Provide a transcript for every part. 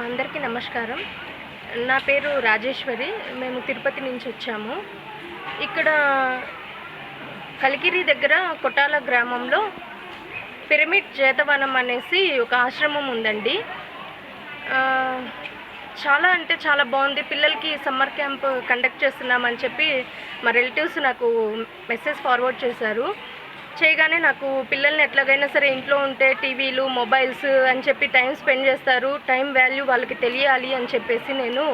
అందరికీ నమస్కారం. నా పేరు రాజేశ్వరి. మేము తిరుపతి నుంచి వచ్చాము. ఇక్కడ కలికిరి దగ్గర కొటాల గ్రామంలో పిరమిడ్ జేతవనం అనేసి ఒక ఆశ్రమం ఉందండి. చాలా అంటే చాలా బాగుంది. పిల్లలకి సమ్మర్ క్యాంప్ కండక్ట్ చేస్తున్నామని చెప్పి మా రిలేటివ్స్ నాకు మెసేజ్ ఫార్వర్డ్ చేశారు. చేయగానే నాకు పిల్లల్ని ఎట్లాగైనా సరే ఇంట్లో ఉంటే టీవీలు మొబైల్స్ అని చెప్పి టైం స్పెండ్ చేస్తారు. టైం వాల్యూ వాళ్ళకి తెలియాలి అని చెప్పేసి నేను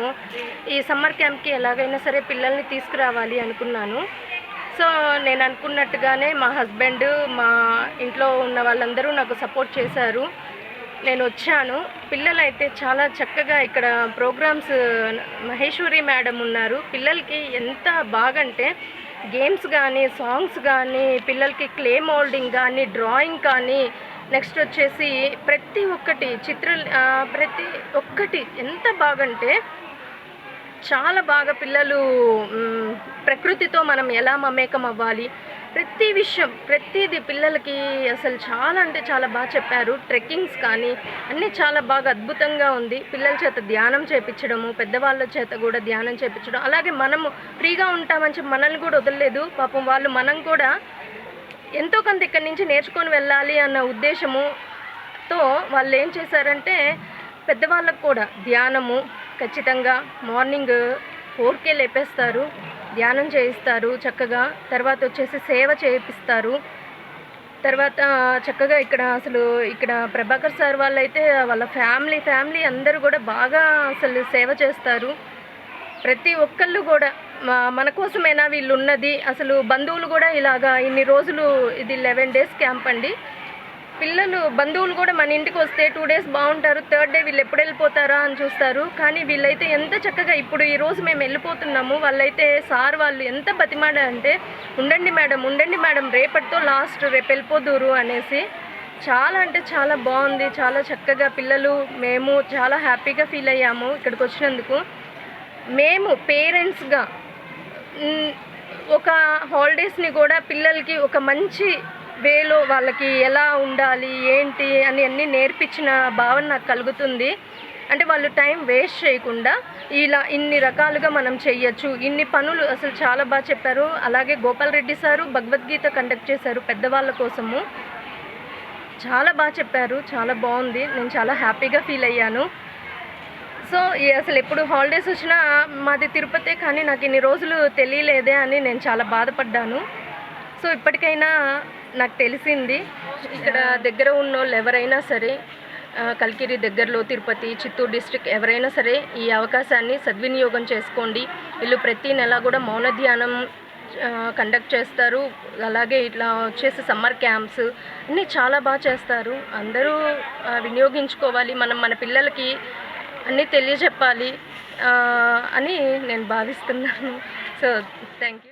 ఈ సమ్మర్ క్యాంప్కి ఎలాగైనా సరే పిల్లల్ని తీసుకురావాలి అనుకున్నాను. సో నేను అనుకున్నట్టుగానే మా హస్బెండ్ మా ఇంట్లో ఉన్న వాళ్ళందరూ నాకు సపోర్ట్ చేశారు. నేను వచ్చాను. పిల్లలు అయితే చాలా చక్కగా ఇక్కడ ప్రోగ్రామ్స్ మహేశ్వరి మేడం ఉన్నారు. పిల్లలకి ఎంత బాగంటే గేమ్స్ కానీ సాంగ్స్ కానీ పిల్లలకి క్లే మోల్డింగ్ కానీ డ్రాయింగ్ కానీ నెక్స్ట్ వచ్చేసి ప్రతి ఒక్కటి చిత్ర ప్రతి ఒక్కటి ఎంత బాగంటే చాలా బాగా పిల్లలు ప్రకృతితో మనం ఎలా మమేకం అవ్వాలి? ప్రతి విషయం ప్రతిదీ పిల్లలకి అసలు చాలా అంటే చాలా బాగా చెప్పారు. ట్రెక్కింగ్స్ కానీ అన్నీ చాలా బాగా అద్భుతంగా ఉంది. పిల్లల చేత ధ్యానం చేపించడము పెద్దవాళ్ళ చేత కూడా ధ్యానం చేపించడం. అలాగే మనము ఫ్రీగా ఉంటామని చెప్పి మనల్ని కూడా వదలలేదు. పాపం వాళ్ళు మనం కూడా ఎంతో కొంత ఇక్కడి నుంచి నేర్చుకొని వెళ్ళాలి అన్న ఉద్దేశముతో వాళ్ళు ఏం చేశారంటే పెద్దవాళ్ళకు కూడా ధ్యానము ఖచ్చితంగా మార్నింగ్ ఫోర్కే లేపేస్తారు. ధ్యానం చేయిస్తారు చక్కగా తర్వాత వచ్చేసి సేవ చేయిస్తారు. తర్వాత చక్కగా ఇక్కడ అసలు ఇక్కడ ప్రభాకర్ సార్ వాళ్ళైతే వాళ్ళ ఫ్యామిలీ ఫ్యామిలీ అందరూ కూడా బాగా అసలు సేవ చేస్తారు. ప్రతి ఒక్కళ్ళు కూడా మన కోసమైనా వీళ్ళు ఉన్నది అసలు బంధువులు కూడా ఇలాగా ఇన్ని రోజులు ఇది లెవెన్ డేస్ క్యాంప్ అండి. పిల్లలు బంధువులు కూడా మన ఇంటికి వస్తే టూ డేస్ బాగుంటారు థర్డ్ డే వీళ్ళు ఎప్పుడు వెళ్ళిపోతారా అని చూస్తారు. కానీ వీళ్ళైతే ఎంత చక్కగా ఇప్పుడు ఈ రోజు మేము వెళ్ళిపోతున్నాము వాళ్ళైతే సార్ వాళ్ళు ఎంత బతిమాడారంటే ఉండండి మేడం ఉండండి మేడం రేపటితో లాస్ట్ రేపు వెళ్ళిపోదురు అనేసి చాలా అంటే చాలా బాగుంది. చాలా చక్కగా పిల్లలు మేము చాలా హ్యాపీగా ఫీల్ అయ్యాము ఇక్కడికి వచ్చినందుకు. మేము పేరెంట్స్గా ఒక హాలిడేస్ని కూడా పిల్లలకి ఒక మంచి వేలో వాళ్ళకి ఎలా ఉండాలి ఏంటి అని అన్నీ నేర్పించిన భావన నాకు కలుగుతుంది. అంటే వాళ్ళు టైం వేస్ట్ చేయకుండా ఇలా ఇన్ని రకాలుగా మనం చేయొచ్చు. ఇన్ని పనులు అసలు చాలా బాగా చెప్పారు. అలాగే గోపాల్ రెడ్డి సారు భగవద్గీత కండక్ట్ చేశారు పెద్దవాళ్ళ కోసము. చాలా బాగా చెప్పారు. చాలా బాగుంది. నేను చాలా హ్యాపీగా ఫీల్ అయ్యాను. సో ఈ అసలు ఎప్పుడు హాలిడేస్ వచ్చినా మాది తిరుపతే కానీ నాకు ఇన్ని రోజులు తెలియలేదే అని నేను చాలా బాధపడ్డాను. సో ఇప్పటికైనా నాకు తెలిసింది. ఇక్కడ దగ్గర ఉన్న వాళ్ళు ఎవరైనా సరే కల్కిరి దగ్గరలో తిరుపతి చిత్తూరు డిస్ట్రిక్ట్ ఎవరైనా సరే ఈ అవకాశాన్ని సద్వినియోగం చేసుకోండి. వీళ్ళు ప్రతి నెల కూడా మౌన ధ్యానం కండక్ట్ చేస్తారు. అలాగే ఇట్లా వచ్చేసి సమ్మర్ క్యాంప్స్ అన్నీ చాలా బాగా చేస్తారు. అందరూ వినియోగించుకోవాలి. మనం మన పిల్లలకి అన్నీ తెలియజెప్పాలి అని నేను భావిస్తున్నాను. So thank you